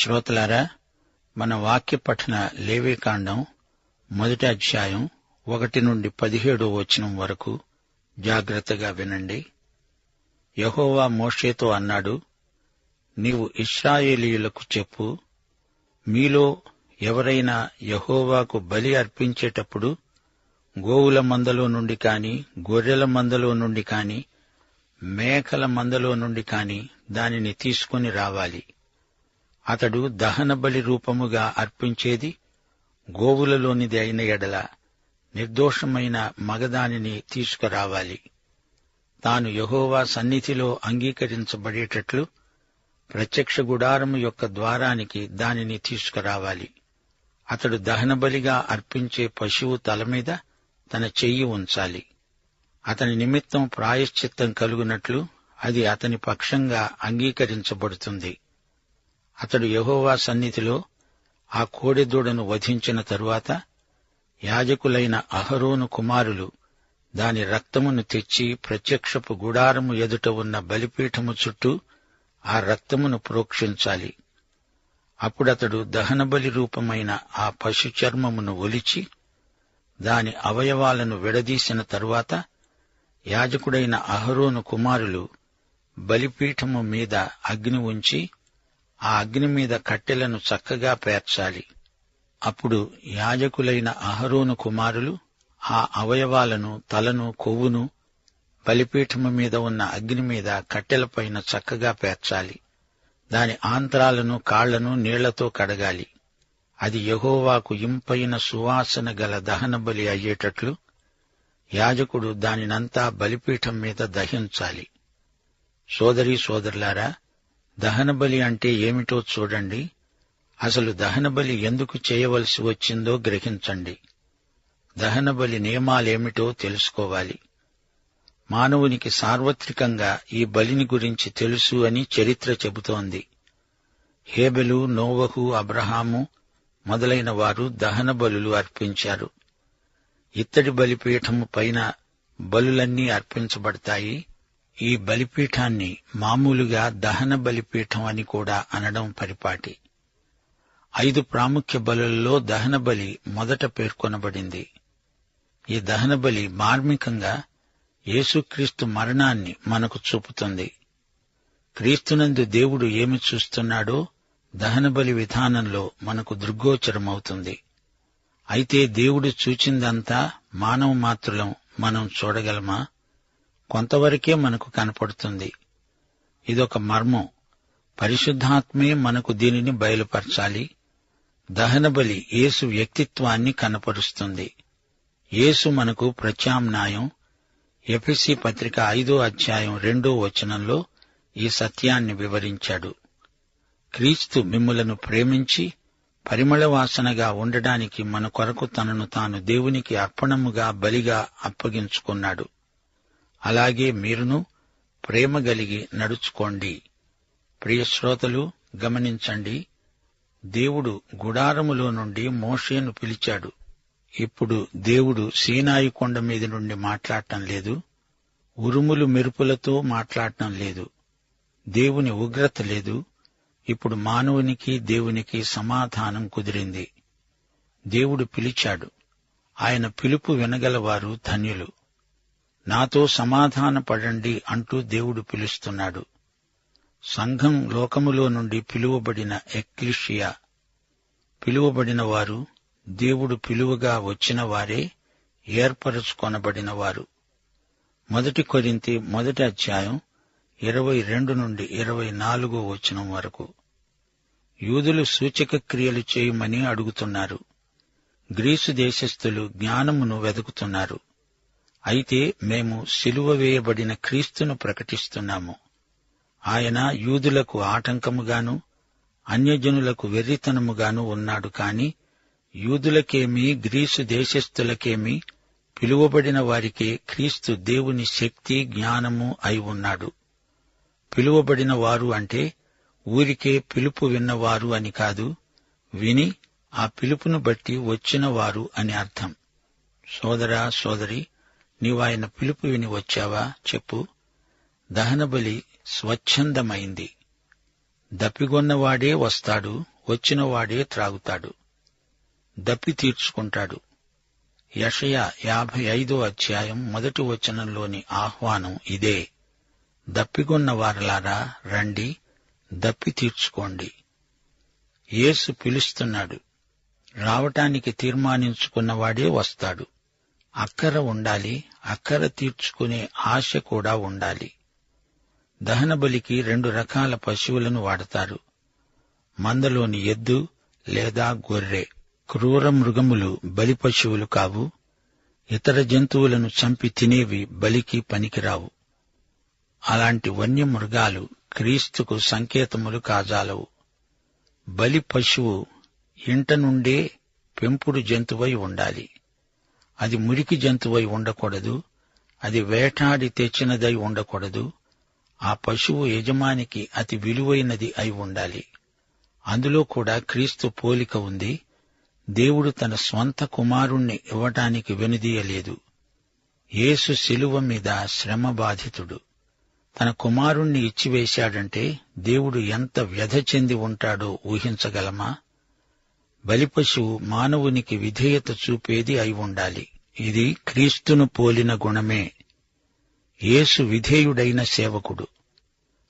శ్రోతలారా మన వాక్య పఠన లేవేకాండం మొదటి అధ్యాయం ఒకటి నుండి పదిహేడో వచనం వరకు జాగ్రత్తగా వినండి. యహోవా మోషేతో అన్నాడు నీవు ఇస్రాయేలీయులకు చెప్పు మీలో ఎవరైనా యహోవాకు బలి అర్పించేటప్పుడు గోవుల మందలో నుండి కాని గొర్రెల మందలో నుండి కాని మేకల మందలో నుండి కాని దానిని తీసుకొని రావాలి. అతడు దహన బలి రూపముగా అర్పించేది గోవులలోనిది అయిన ఎడల నిర్దోషమైన మగదానిని తీసుకురావాలి. తాను యహోవా సన్నిధిలో అంగీకరించబడేటట్లు ప్రత్యక్ష గుడారము యొక్క ద్వారానికి దానిని తీసుకురావాలి. అతడు దహనబలిగా అర్పించే పశువు తలమీద తన చెయ్యి ఉంచాలి. అతని నిమిత్తం ప్రాయశ్చిత్తం కలుగునట్లు అది అతని పక్షంగా అంగీకరించబడుతుంది. అతడు యహోవా సన్నిధిలో ఆ కోడెదూడను వధించిన తరువాత యాజకులైన అహరోను కుమారులు దాని రక్తమును తెచ్చి ప్రత్యక్షపు గుడారము ఎదుట ఉన్న బలిపీఠము చుట్టూ ఆ రక్తమును ప్రోక్షించాలి. అప్పుడతడు దహనబలి రూపమైన ఆ పశు చర్మమును ఒలిచి దాని అవయవాలను విడదీసిన తరువాత యాజకుడైన అహరోను కుమారులు బలిపీఠము మీద అగ్ని ఉంచి ఆ అగ్ని మీద కట్టెలను చక్కగా పేర్చాలి. అప్పుడు యాజకులైన అహరోను కుమారులు ఆ అవయవాలను తలను కొవ్వును బలిపీఠము మీద ఉన్న అగ్ని మీద కట్టెలపైన చక్కగా పేర్చాలి. దాని ఆంత్రాలను కాళ్ళను నీళ్ళతో కడగాలి. అది యహోవాకు ఇంపైన సువాసన గల దహన బలి అయ్యేటట్లు యాజకుడు దానినంతా బలిపీఠం మీద దహించాలి. సోదరీ సోదరులారా దహనబలి అంటే ఏమిటో చూడండి. అసలు దహనబలి ఎందుకు చేయవలసి వచ్చిందో గ్రహించండి. దహనబలి నియమాలేమిటో తెలుసుకోవాలి. మానవునికి సార్వత్రికంగా ఈ బలిని గురించి తెలుసు అని చరిత్ర చెబుతోంది. హేబెలు నోవహు అబ్రహాము మొదలైన వారు దహన బలులు అర్పించారు. ఇత్తడి బలిపీఠము పైన బలులన్నీ అర్పించబడతాయి. ఈ బలిపీఠాన్ని మామూలుగా దహన బలిపీఠం అని కూడా అనడం పరిపాటి. ఐదు ప్రాముఖ్య బలుల్లో దహన బలి మొదట పేర్కొనబడింది. ఈ దహన బలి మార్మికంగా యేసుక్రీస్తు మరణాన్ని మనకు చూపుతుంది. క్రీస్తునందు దేవుడు ఏమి చూస్తున్నాడో దహనబలి విధానంలో మనకు దృగ్గోచరమవుతుంది. అయితే దేవుడు చూచిందంతా మానవ మాత్రులం మనం చూడగలమా? కొంతవరకే మనకు కనపడుతుంది. ఇదొక మర్మం. పరిశుద్ధాత్మే మనకు దీనిని బయలుపరచాలి. దహనబలి యేసు వ్యక్తిత్వాన్ని కనపరుస్తుంది. యేసు మనకు ప్రత్యామ్నాయం. ఎఫ్ఎసి పత్రిక ఐదో అధ్యాయం రెండో వచనంలో ఈ సత్యాన్ని వివరించాడు. క్రీస్తు మిమ్ములను ప్రేమించి పరిమళ వాసనగా ఉండడానికి మన కొరకు తనను తాను దేవునికి అర్పణముగా బలిగా అప్పగించుకున్నాడు. అలాగే మీరును ప్రేమ గలిగి నడుచుకోండి. ప్రియశ్రోతలు గమనించండి దేవుడు గుడారములో నుండి మోషేను పిలిచాడు. ఇప్పుడు దేవుడు సీనాయి కొండ మీద నుండి మాట్లాడటం లేదు ఉరుములు మెరుపులతో మాట్లాడటం లేదు దేవుని ఉగ్రత లేదు ఇప్పుడు మానవునికి దేవునికి సమాధానం కుదిరింది. దేవుడు పిలిచాడు. ఆయన పిలుపు వినగలవారు ధన్యులు. నాతో సమాధాన పడండి అంటూ దేవుడు పిలుస్తున్నాడు. సంఘం లోకములో నుండి పిలువబడిన ఎక్లిషియా పిలువబడిన వారు దేవుడు పిలువగా వచ్చిన వారే ఏర్పరచుకొనబడిన వారు మొదటి కొరింతి మొదటి అధ్యాయం ఇరవై రెండు నుండి ఇరవై నాలుగో వచనం వరకు. యూదులు సూచక క్రియలు చేయమని అడుగుతున్నారు. గ్రీసు దేశస్థులు జ్ఞానమును వెతుకుతున్నారు అయితే మేము సిలువ వేయబడిన క్రీస్తును ప్రకటిస్తున్నాము. ఆయన యూదులకు ఆటంకముగాను అన్యజనులకు వెర్రితనముగాను ఉన్నాడు కాని యూదులకేమీ గ్రీసు దేశస్థులకేమీ పిలువబడిన వారికే క్రీస్తు దేవుని శక్తి జ్ఞానము అయి ఉన్నాడు. పిలువబడిన వారు అంటే ఊరికే పిలుపు విన్నవారు అని కాదు విని ఆ పిలుపును బట్టి వచ్చినవారు అని అర్థం. సోదరా సోదరి నీవు ఆయన పిలుపు విని వచ్చావా? చెప్పు. దహనబలి స్వచ్ఛందమైంది. దప్పిగొన్నవాడే వస్తాడు వచ్చినవాడే త్రాగుతాడు. దప్పి తీర్చుకుంటాడు. యషయ యాభై ఐదో అధ్యాయం మొదటి వచనంలోని ఆహ్వానం ఇదే. దప్పిగొన్న వారలారా రండి దప్పి తీర్చుకోండి. యేసు పిలుస్తున్నాడు. రావటానికి తీర్మానించుకున్నవాడే వస్తాడు. అక్కర ఉండాలి అక్కర తీర్చుకునే ఆశ కూడా ఉండాలి. దహనబలికి రెండు రకాల పశువులను వాడతారు. మందలోని ఎద్దు లేదా గొర్రె క్రూర మృగములు బలి పశువులు కావు. ఇతర జంతువులను చంపి తినేవి బలికి పనికిరావు. అలాంటి వన్యమృగాలు క్రీస్తుకు సంకేతములు కాజాలవు. బలి పశువు ఇంట నుండే పెంపుడు జంతువై ఉండాలి. అది మురికి జంతువై ఉండకూడదు. అది వేటాడి తెచ్చినదై ఉండకూడదు. ఆ పశువు యజమానికి అతి విలువైనది అయి ఉండాలి. అందులో కూడా క్రీస్తు పోలిక ఉంది. దేవుడు తన స్వంత కుమారుణ్ణి ఇవ్వటానికి వెనుదీయలేదు. యేసు శిలువ మీద శ్రమ బాధితుడు. తన కుమారుణ్ణి ఇచ్చివేశాడంటే దేవుడు ఎంత వ్యధ చెంది ఉంటాడో ఊహించగలమా? బలిపశువు మానవునికి విధేయత చూపేది అయి ఉండాలి. ఇది క్రీస్తును పోలిన గుణమే. యేసు విధేయుడైన సేవకుడు.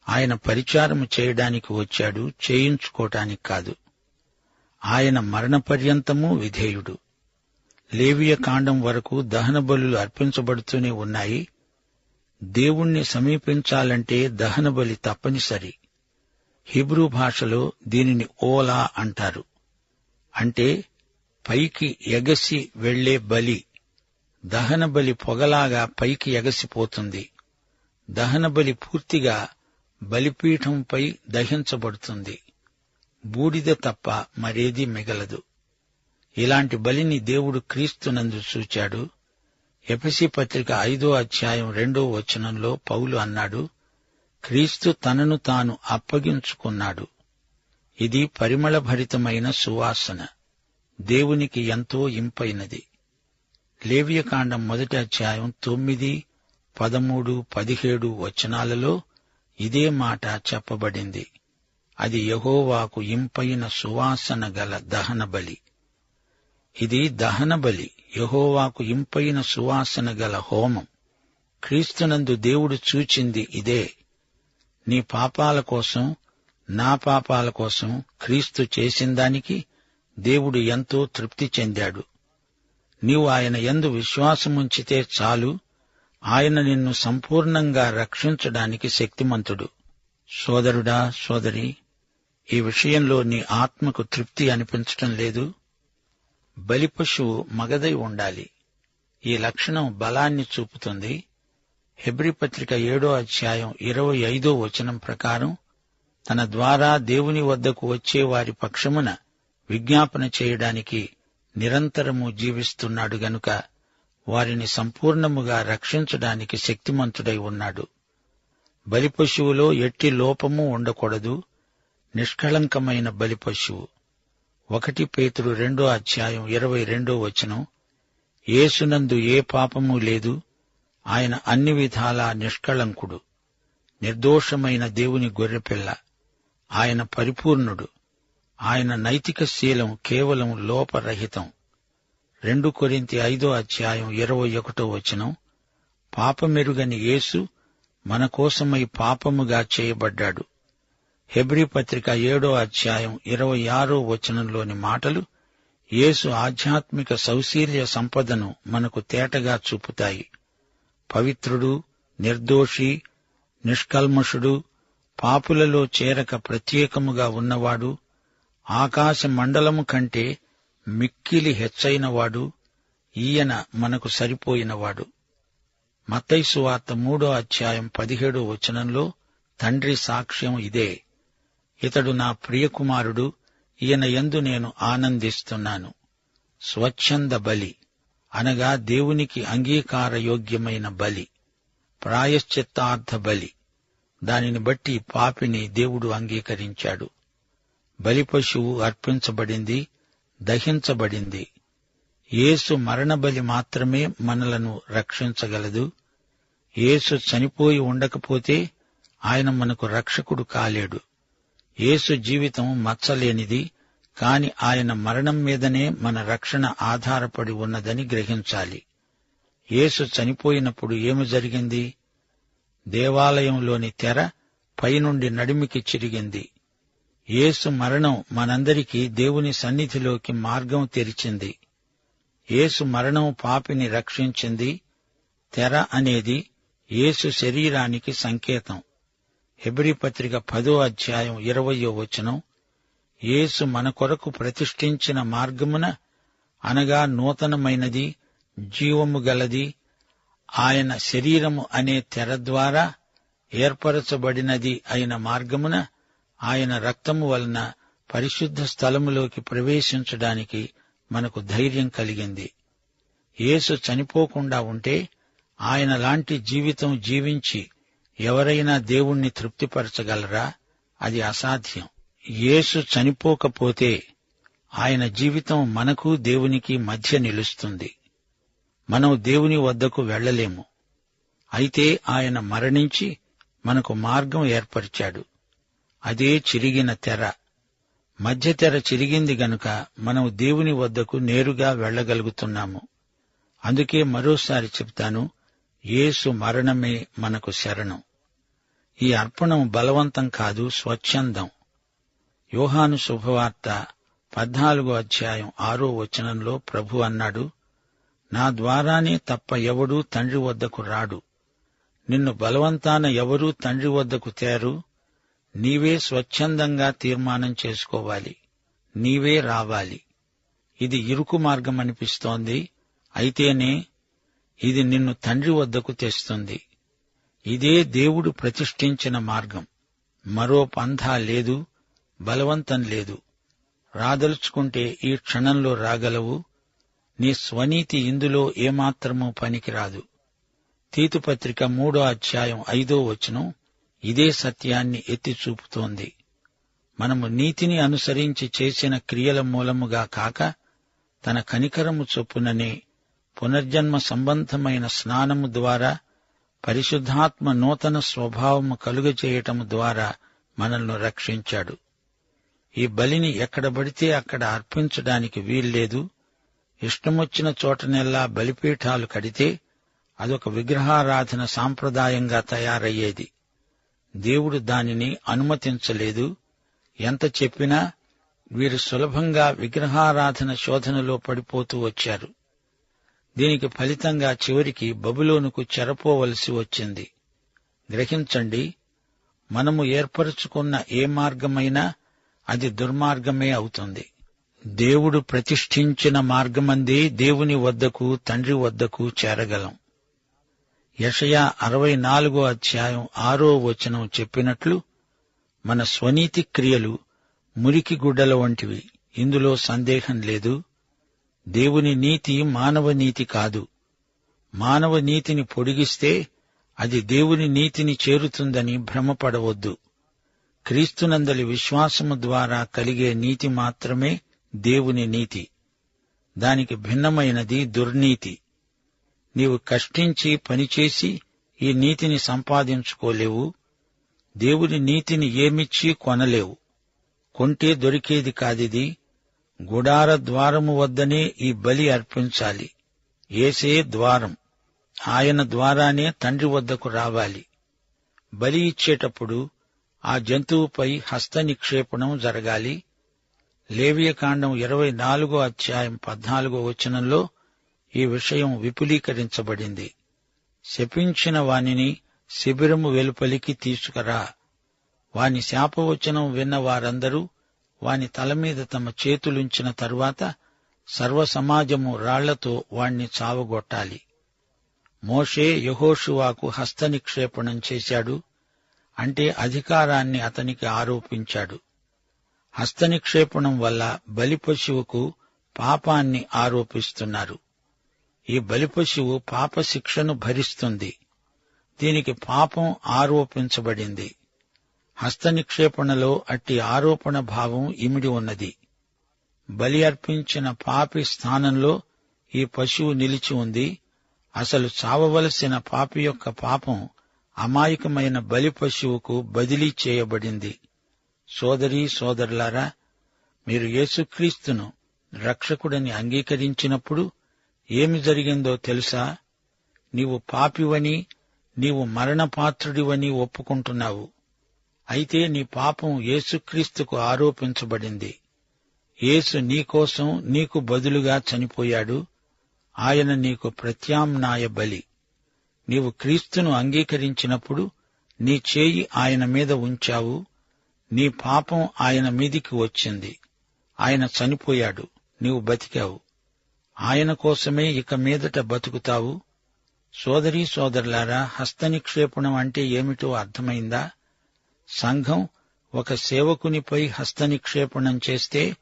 ఆయన పరిచారము చేయడానికి వచ్చాడు చేయించుకోటానికి కాదు. ఆయన మరణపర్యంతము విధేయుడు. లేవియ కాండం వరకు దహన బలులు అర్పించబడుతూనే ఉన్నాయి. దేవుణ్ణి సమీపించాలంటే దహన బలి తప్పనిసరి. హిబ్రూ భాషలో దీనిని ఓలా అంటారు. అంటే పైకి ఎగసి వెళ్ళే బలి దహన బలి పొగలాగా పైకి ఎగసిపోతుంది. దహన బలి పూర్తిగా బలిపీఠంపై దహించబడుతుంది. బూడిద తప్ప మరేదీ మిగలదు. ఇలాంటి బలిని దేవుడు క్రీస్తునందు చూచాడు. ఎపసి పత్రిక ఐదో అధ్యాయం రెండో వచనంలో పౌలు అన్నాడు క్రీస్తు తనను తాను అప్పగించుకున్నాడు. ఇది పరిమళభరితమైన సువాసన. దేవునికి ఎంతో ఇంపైనది. లేవ్యకాండం మొదటి అధ్యాయం తొమ్మిది పదమూడు పదిహేడు వచనాలలో ఇదే మాట చెప్పబడింది. అది యహోవాకు ఇంపైన సువాసన గల దహన బలి. ఇది దహన బలి యహోవాకు ఇంపైన సువాసన గల హోమం. క్రీస్తునందు దేవుడు చూచింది ఇదే. నీ పాపాల కోసం నా పాపాల కోసం క్రీస్తు చేసిన దానికి దేవుడు ఎంతో తృప్తి చెందాడు. నీవు ఆయన ఎందు విశ్వాసముంచితే చాలు. ఆయన నిన్ను సంపూర్ణంగా రక్షించడానికి శక్తిమంతుడు. సోదరుడా సోదరి ఈ విషయంలో నీ ఆత్మకు తృప్తి అనిపించటం లేదు. బలిపశువు మగదై ఉండాలి. ఈ లక్షణం బలాన్ని చూపుతుంది. హెబ్రిపత్రిక ఏడో అధ్యాయం ఇరవై ఐదో వచనం ప్రకారం తన ద్వారా దేవుని వద్దకు వచ్చే వారి పక్షమున విజ్ఞాపన చేయడానికి నిరంతరము జీవిస్తున్నాడు గనుక వారిని సంపూర్ణముగా రక్షించడానికి శక్తిమంతుడై ఉన్నాడు. బలిపశువులో ఎట్టి లోపము ఉండకూడదు. నిష్కళంకమైన బలిపశువు. ఒకటి పేతుడు రెండో అధ్యాయం ఇరవై రెండో వచనం. యేసునందు ఏ పాపము లేదు. ఆయన అన్ని విధాలా నిష్కళంకుడు. నిర్దోషమైన దేవుని గొర్రెపిల్ల. ఆయన పరిపూర్ణుడు. ఆయన నైతిక శీలం కేవలం లోపరహితం. రెండు కొరింతి ఐదో అధ్యాయం ఇరవై ఒకటో వచనం పాపమెరుగని యేసు మన కోసమై పాపముగా చేయబడ్డాడు. హెబ్రి పత్రిక ఏడో అధ్యాయం ఇరవై ఆరో వచనంలోని మాటలు యేసు ఆధ్యాత్మిక సౌశీల్య సంపదను మనకు తేటగా చూపుతాయి. పవిత్రుడు నిర్దోషి నిష్కల్మషుడు పాపులలో చేరక ప్రత్యేకముగా ఉన్నవాడు ఆకాశ మండలము కంటే మిక్కిలి హెచ్చైనవాడు ఈయన మనకు సరిపోయినవాడు. మత్తైసు వార్త మూడో అధ్యాయం పదిహేడో వచనంలో తండ్రి సాక్ష్యం ఇదే. ఇతడు నా ప్రియకుమారుడు ఈయన యందు నేను ఆనందిస్తున్నాను. స్వచ్ఛంద బలి అనగా దేవునికి అంగీకారయోగ్యమైన బలి ప్రాయశ్చిత్తార్థ బలి. దానిని బట్టి పాపిని దేవుడు అంగీకరించాడు. బలి పశువు అర్పించబడింది దహించబడింది. యేసు మరణబలి మాత్రమే మనలను రక్షించగలదు. యేసు చనిపోయి ఉండకపోతే ఆయన మనకు రక్షకుడు కాలేడు. యేసు జీవితం మచ్చలేనిది కాని ఆయన మరణం మీదనే మన రక్షణ ఆధారపడి ఉన్నదని గ్రహించాలి. యేసు చనిపోయినప్పుడు ఏమి జరిగింది? దేవాలయంలోని తెర పైనుండి నడిమికి చిరిగింది. యేసు మరణం మనందరికీ దేవుని సన్నిధిలోకి మార్గం తెరిచింది. యేసు మరణం పాపిని రక్షించింది. తెర అనేది యేసు శరీరానికి సంకేతం. హెబ్రి పత్రిక పదో అధ్యాయం ఇరవయో వచనం యేసు మన కొరకు ప్రతిష్ఠించిన మార్గమున అనగా నూతనమైనది జీవము గలది ఆయన శరీరము అనే తెర ద్వారా ఏర్పరచబడినది అయిన మార్గమున ఆయన రక్తము వలన పరిశుద్ధ స్థలములోకి ప్రవేశించడానికి మనకు ధైర్యం కలిగింది. యేసు చనిపోకుండా ఉంటే ఆయన లాంటి జీవితం జీవించి ఎవరైనా దేవుణ్ణి తృప్తిపరచగలరా? అది అసాధ్యం. యేసు చనిపోకపోతే ఆయన జీవితం మనకు దేవునికి మధ్య నిలుస్తుంది. మనం దేవుని వద్దకు వెళ్ళలేము అయితే ఆయన మరణించి మనకు మార్గం ఏర్పరిచాడు. అదే చిరిగిన తెర. మధ్య తెర చిరిగింది గనుక మనం దేవుని వద్దకు నేరుగా వెళ్ళగలుగుతున్నాము అందుకే మరోసారి చెప్తాను యేసు మరణమే మనకు శరణం. ఈ అర్పణం బలవంతం కాదు స్వచ్ఛందం. యోహాను శుభవార్త పద్నాలుగో అధ్యాయం ఆరో వచనంలో ప్రభు అన్నాడు నా ద్వారానే తప్ప ఎవడూ తండ్రి వద్దకు రాడు. నిన్ను బలవంతాన ఎవరూ తండ్రి వద్దకు తేరు. నీవే స్వచ్ఛందంగా తీర్మానం చేసుకోవాలి. నీవే రావాలి. ఇది ఇరుకు మార్గం అనిపిస్తోంది అయితేనే ఇది నిన్ను తండ్రి వద్దకు తెస్తుంది. ఇదే దేవుడు ప్రతిష్ఠించిన మార్గం. మరో పంథా లేదు బలవంతం లేదు. రాదలుచుకుంటే ఈ క్షణంలో రాగలవు. నీ స్వనీతి ఇందులో ఏమాత్రమూ పనికిరాదు. తీతుపత్రిక మూడో అధ్యాయం ఐదో వచనం ఇదే సత్యాన్ని ఎత్తి చూపుతోంది. మనము నీతిని అనుసరించి చేసిన క్రియల మూలముగా కాక తన కనికరము చొప్పుననే పునర్జన్మ సంబంధమైన స్నానము ద్వారా పరిశుద్ధాత్మ నూతన స్వభావము కలుగజేయటము ద్వారా మనల్ని రక్షించాడు. ఈ బలిని ఎక్కడ పడితే అక్కడ అర్పించడానికి వీల్లేదు. ఇష్టమొచ్చిన చోటనెల్లా బలిపీఠాలు కడితే అదొక విగ్రహారాధన సాంప్రదాయంగా తయారయ్యేది. దేవుడు దానిని అనుమతించలేదు. ఎంత చెప్పినా వీరు సులభంగా విగ్రహారాధన శోధనలో పడిపోతూ వచ్చారు. దీనికి ఫలితంగా చివరికి బబులోనుకు చెరపోవలసి వచ్చింది. గ్రహించండి మనము ఏర్పరచుకున్న ఏ మార్గమైనా అది దుర్మార్గమే అవుతుంది. దేవుడు ప్రతిష్ఠించిన మార్గమందే దేవుని వద్దకు తండ్రి వద్దకు చేరగలం. యషయా అరవై నాలుగో అధ్యాయం ఆరో వచనం చెప్పినట్లు మన స్వనీతి క్రియలు మురికి గుడ్డల వంటివి. ఇందులో సందేహం లేదు. దేవుని నీతి మానవ నీతి కాదు. మానవ నీతిని పొడిగిస్తే అది దేవుని నీతిని చేరుతుందని భ్రమపడవద్దు. క్రీస్తునందలి విశ్వాసము ద్వారా కలిగే నీతి మాత్రమే దేవుని నీతి. దానికి భిన్నమైనది దుర్నీతి. నీవు కష్టించి పనిచేసి ఈ నీతిని సంపాదించుకోలేవు. దేవుని నీతిని ఏమిచ్చి కొనలేవు. కొంటే దొరికేది కాదిది. గుడార ద్వారము వద్దనే ఈ బలి అర్పించాలి. ఏసే ద్వారం. ఆయన ద్వారానే తండ్రి వద్దకు రావాలి. బలి ఇచ్చేటప్పుడు ఆ జంతువుపై హస్త నిక్షేపణం జరగాలి. లేవియకాండం ఇరవై నాలుగో అధ్యాయం పద్నాలుగో వచనంలో ఈ విషయం విపులీకరించబడింది. శపించిన వానిని శిబిరము వెలుపలికి తీసుకురా. వాని శాపవచనం విన్న వారందరూ వాని తలమీద తమ చేతులుంచిన తరువాత సర్వసమాజము రాళ్ళతో వాణ్ణి చావగొట్టాలి. మోషే యహోషువాకు హస్త నిక్షేపణం చేశాడు. అంటే అధికారాన్ని అతనికి ఆరోపించాడు. హస్త నిక్షేపణం వల్ల బలిపశువుకు పాపాన్ని ఆరోపిస్తున్నారు. ఈ బలిపశువు పాపశిక్షను భరిస్తుంది. దీనికి పాపం ఆరోపించబడింది. హస్త నిక్షేపణలో అట్టి ఆరోపణ భావం ఇమిడి ఉన్నది. బలి అర్పించిన పాపి స్థానంలో ఈ పశువు నిలిచి ఉంది. అసలు చావవలసిన పాపి యొక్క పాపం అమాయకమైన బలి పశువుకు బదిలీ చేయబడింది. సోదరీ సోదరులారా మీరు యేసుక్రీస్తును రక్షకుడని అంగీకరించినప్పుడు ఏమి జరిగిందో తెలుసా? నీవు పాపివని నీవు మరణపాత్రుడివని ఒప్పుకుంటున్నావు. అయితే నీ పాపం యేసుక్రీస్తుకు ఆరోపించబడింది. యేసు నీకోసం నీకు బదులుగా చనిపోయాడు. ఆయన నీకు ప్రత్యామ్నాయ బలి. నీవు క్రీస్తును అంగీకరించినప్పుడు నీ చేయి ఆయన మీద ఉంచావు. నీ పాపం ఆయన మీదికి వచ్చింది. ఆయన చనిపోయాడు. నీవు బతికావు. ఆయన కోసమే ఇక మీదట బతుకుతావు. సోదరీ సోదరులారా హస్తనిక్షేపణం అంటే ఏమిటో అర్థమైందా? సంఘం ఒక సేవకునిపై హస్తనిక్షేపణం చేస్తే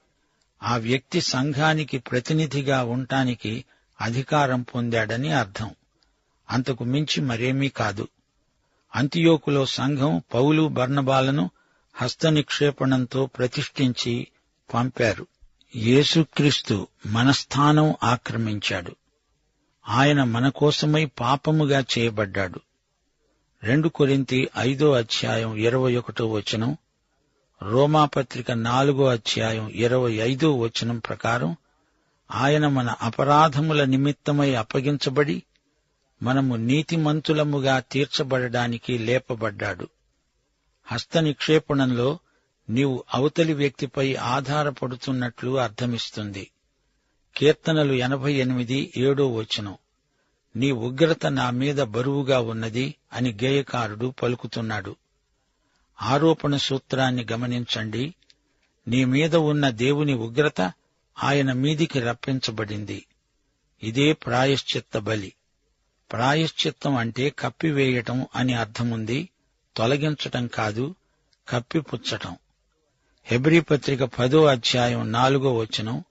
ఆ వ్యక్తి సంఘానికి ప్రతినిధిగా ఉండటానికి అధికారం పొందాడని అర్థం. అంతకు మించి మరేమీ కాదు. అంతియోకులో సంఘం పౌలు బర్ణబాలను హస్తనిక్షేపణంతో ప్రతిష్ఠించి పంపారు. యేసుక్రీస్తు మనస్థానం ఆక్రమించాడు. ఆయన మన కోసమై పాపముగా చేయబడ్డాడు. రెండు కొరింతి ఐదో అధ్యాయం ఇరవై ఒకటో వచనం రోమాపత్రిక నాలుగో అధ్యాయం ఇరవై ఐదో వచనం ప్రకారం ఆయన మన అపరాధముల నిమిత్తమై అప్పగించబడి మనము నీతిమంతులముగా తీర్చబడడానికి లేపబడ్డాడు. హస్త నిక్షేపణంలో నీవు అవతలి వ్యక్తిపై ఆధారపడుతున్నట్లు అర్థమిస్తుంది. కీర్తనలు ఎనభై ఎనిమిది ఏడో వచనం. నీ ఉగ్రత నా మీద బరువుగా ఉన్నది అని గేయకారుడు పలుకుతున్నాడు. ఆరోపణ సూత్రాన్ని గమనించండి. నీ మీద ఉన్న దేవుని ఉగ్రత ఆయన మీదికి రప్పించబడింది. ఇదే ప్రాయశ్చిత్త బలి. ప్రాయశ్చిత్తం అంటే కప్పివేయటం అని అర్థముంది. తొలగించటం కాదు కప్పిపుచ్చటం. హెబ్రీ పత్రిక పదో అధ్యాయం నాలుగో వచనం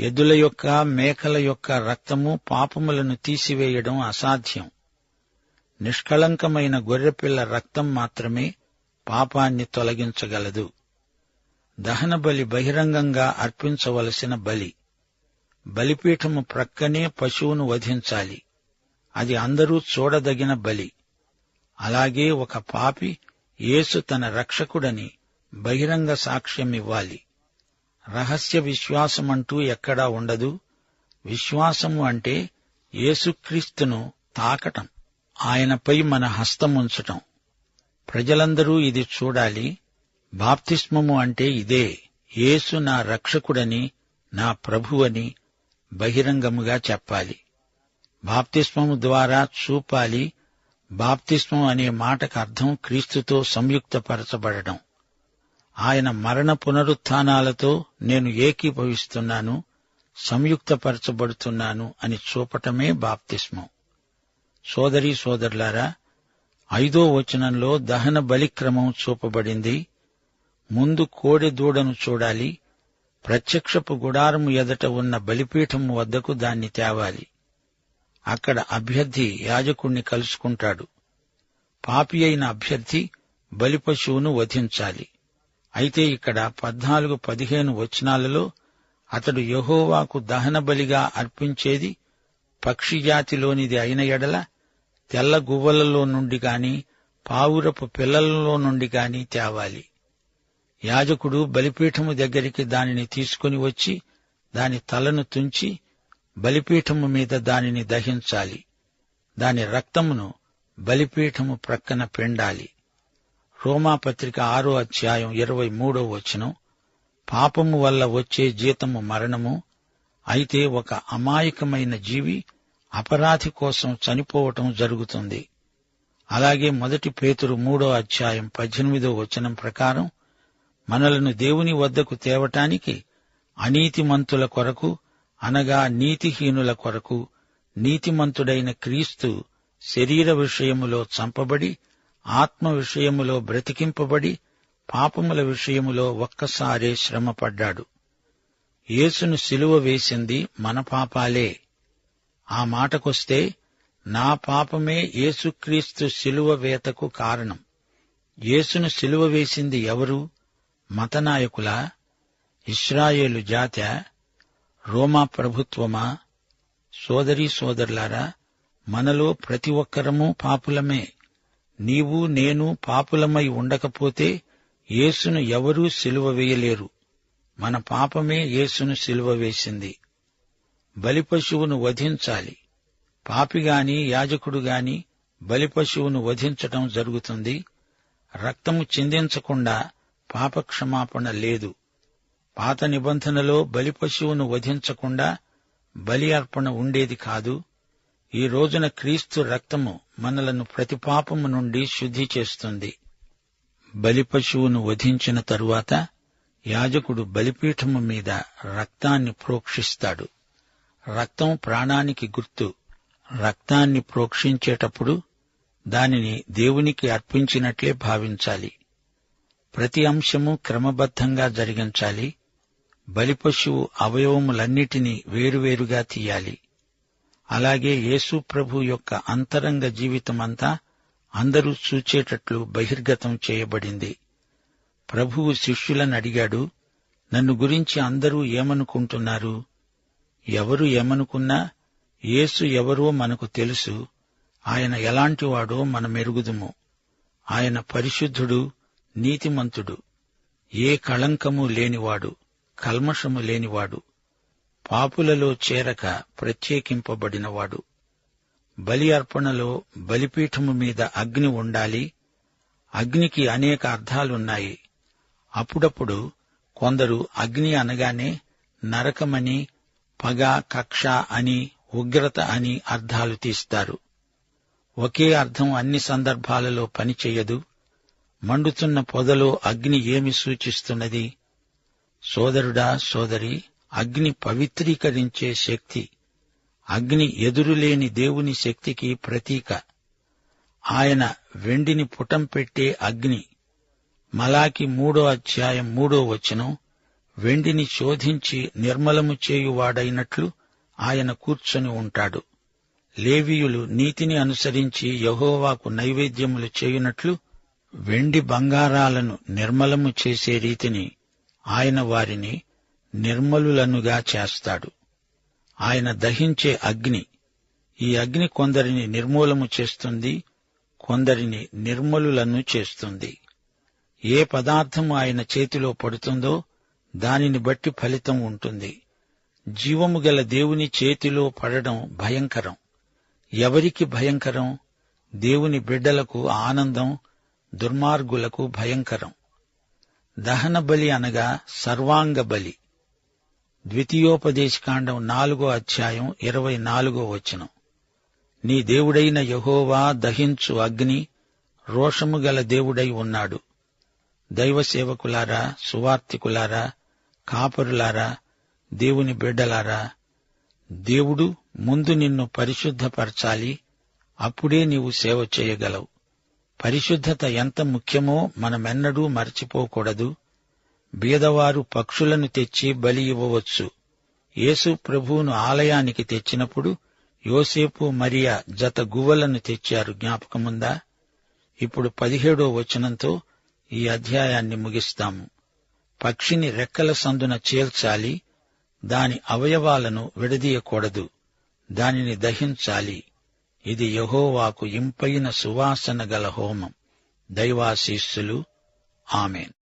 ఎద్దుల యొక్క మేకల యొక్క రక్తము పాపములను తీసివేయడం అసాధ్యం. నిష్కళంకమైన గొర్రెపిల్ల రక్తం మాత్రమే పాపాన్ని తొలగించగలదు. దహన బలి బహిరంగంగా అర్పించవలసిన బలి. బలిపీఠము ప్రక్కనే పశువును వధించాలి. అది అందరూ చూడదగిన బలి. అలాగే ఒక పాపి యేసు తన రక్షకుడని బహిరంగ సాక్ష్యమివ్వాలి రహస్య విశ్వాసమంటూ ఎక్కడా ఉండదు. విశ్వాసము అంటే యేసుక్రీస్తును తాకటం. ఆయనపై మన హస్తముంచటం. ప్రజలందరూ ఇది చూడాలి. బాప్తిస్మము అంటే ఇదే. యేసు నా రక్షకుడని నా ప్రభువని బహిరంగముగా చెప్పాలి. బాప్తిస్మము ద్వారా చూపాలి. బాప్తిస్మం అనే మాటకు అర్థం క్రీస్తుతో సంయుక్తపరచబడడం. ఆయన మరణ పునరుత్నాలతో నేను ఏకీభవిస్తున్నాను సంయుక్తపరచబడుతున్నాను అని చూపటమే బాప్తిస్మం. సోదరీ సోదరులారా ఐదో వచనంలో దహన బలిక్రమం చూపబడింది. ముందు కోడె దూడను చూడాలి ప్రత్యక్షపు గుడారము ఎదట ఉన్న బలిపీఠము వద్దకు దాన్ని తేవాలి. అక్కడ అభ్యర్థి యాజకుణ్ణి కలుసుకుంటాడు. పాపి అయిన అభ్యర్థి బలిపశువును వధించాలి. అయితే ఇక్కడ పద్నాలుగు పదిహేను వచనాలలో అతడు యహోవాకు దహన బలిగా అర్పించేది పక్షిజాతిలోనిది అయిన ఎడల తెల్ల గువ్వలలో నుండి గాని పావురపు పిల్లలలో నుండి గాని తేవాలి. యాజకుడు బలిపీఠము దగ్గరికి దానిని తీసుకుని వచ్చి దాని తలను తుంచి బలిపీఠము మీద దానిని దహించాలి. దాని రక్తమును బలిపీఠము ప్రక్కన పిండాలి. రోమాపత్రిక ఆరో అధ్యాయం ఇరవై మూడో వచనం. పాపము వల్ల వచ్చే జీతము మరణము. అయితే ఒక అమాయకమైన జీవి అపరాధి కోసం చనిపోవటం జరుగుతుంది. అలాగే మొదటి పేతురు మూడో అధ్యాయం పద్దెనిమిదో వచనం ప్రకారం మనలను దేవుని వద్దకు తేవటానికి అనీతిమంతుల కొరకు అనగా నీతిహీనుల కొరకు నీతిమంతుడైన క్రీస్తు శరీర విషయములో చంపబడి ఆత్మ విషయములో బ్రతికింపబడి పాపముల విషయములో ఒక్కసారే శ్రమపడ్డాడు. యేసును సిలువ వేసింది మన పాపాలే. ఆ మాటకొస్తే నా పాపమే యేసుక్రీస్తు సిలువ వేతకు కారణం. యేసును సిలువ వేసింది ఎవరు? మతనాయకులా? ఇస్రాయేలు జాత రోమా ప్రభుత్వమా? సోదరీ సోదరులారా మనలో ప్రతి ఒక్కరము పాపులమే. నీవు నేను పాపులమై ఉండకపోతే యేసును ఎవరూ సిలువ వేయలేరు. మన పాపమే యేసును సిలువ వేసింది. బలిపశువును వధించాలి. పాపిగాని యాజకుడుగాని బలిపశువును వధించటం జరుగుతుంది. రక్తము చిందించకుండా పాపక్షమాపణ లేదు. పాత నిబంధనలో బలిపశువును వధించకుండా బలి అర్పణ ఉండేది కాదు. ఈ రోజున క్రీస్తు రక్తము మనలను ప్రతి పాపము నుండి శుద్ధి చేస్తుంది. బలి పశువును వధించిన తరువాత యాజకుడు బలిపీఠము మీద రక్తాన్ని ప్రోక్షిస్తాడు. రక్తం ప్రాణానికి గుర్తు. రక్తాన్ని ప్రోక్షించేటప్పుడు దానిని దేవునికి అర్పించినట్లే భావించాలి. ప్రతి అంశము క్రమబద్ధంగా జరిగించాలి. బలిపశువు అవయవములన్నిటినీ వేరువేరుగా తీయాలి. అలాగే యేసు ప్రభు యొక్క అంతరంగ జీవితమంతా అందరూ చూచేటట్లు బహిర్గతం చేయబడింది. ప్రభువు శిష్యులను అడిగాడు నన్ను గురించి అందరూ ఏమనుకుంటున్నారు? ఎవరు ఏమనుకున్నా యేసు ఎవరో మనకు తెలుసు. ఆయన ఎలాంటివాడో మనమెరుగుదుము ఆయన పరిశుద్ధుడు నీతిమంతుడు. ఏ కళంకము లేనివాడు. కల్మషము లేనివాడు పాపులలో చేరక ప్రత్యేకింపబడినవాడు. బలి అర్పణలో బలిపీఠము మీద అగ్ని ఉండాలి. అగ్నికి అనేక అర్థాలున్నాయి. అప్పుడప్పుడు కొందరు అగ్ని అనగానే నరకమని పగ కక్ష అని ఉగ్రత అని అర్థాలు తీస్తారు. ఒకే అర్థం అన్ని సందర్భాలలో పనిచేయదు. మండుతున్న పొదలో అగ్ని ఏమి సూచిస్తున్నది? సోదరుడా సోదరి అగ్ని పవిత్రీకరించే శక్తి అగ్ని ఎదురులేని దేవుని శక్తికి ప్రతీక. ఆయన వెండిని పుటం పెట్టే అగ్ని. మలాకి మూడో అధ్యాయం మూడో వచనం వెండిని శోధించి నిర్మలము చేయువాడైనట్లు ఆయన కూర్చొని ఉంటాడు. లేవీయులు నీతిని అనుసరించి యహోవాకు నైవేద్యములు చేయునట్లు వెండి బంగారాలను నిర్మలము చేసే రీతిని ఆయన వారిని నిర్మలులనుగా చేస్తాడు. ఆయన దహించే అగ్ని. ఈ అగ్ని కొందరిని నిర్మూలము చేస్తుంది కొందరిని నిర్మలులను చేస్తుంది. ఏ పదార్థం ఆయన చేతిలో పడుతుందో దానిని బట్టి ఫలితం ఉంటుంది. జీవము గల దేవుని చేతిలో పడడం భయంకరం. ఎవరికి భయంకరం? దేవుని బిడ్డలకు ఆనందం దుర్మార్గులకు భయంకరం. దహన బలి అనగా సర్వాంగ బలి. ద్వితీయోపదేశకాండం నాలుగో అధ్యాయం ఇరవై నాలుగో వచనం. నీ దేవుడైన యహోవా దహించు అగ్ని రోషము గల దేవుడై ఉన్నాడు. దైవ సేవకులారా సువార్తికులారా కాపరులారా దేవుని బిడ్డలారా దేవుడు ముందు నిన్ను పరిశుద్ధపరచాలి అప్పుడే నీవు సేవ చేయగలవు. పరిశుద్ధత ఎంత ముఖ్యమో మనమెన్నడూ మర్చిపోకూడదు. బీదవారు పక్షులను తెచ్చి బలి ఇవ్వవచ్చు. యేసు ప్రభువును ఆలయానికి తెచ్చినప్పుడు యోసేపు మరియా జత గువ్వలను తెచ్చారు. జ్ఞాపకముందా? ఇప్పుడు పదిహేడో వచనంతో ఈ అధ్యాయాన్ని ముగిస్తాము. పక్షిని రెక్కల సందున చేల్చాలి. దాని అవయవాలను విడదీయకూడదు. దానిని దహించాలి. ఇది యహోవాకు ఇంపైన సువాసన గల హోమం. దైవాశీస్సులు. ఆమెన్.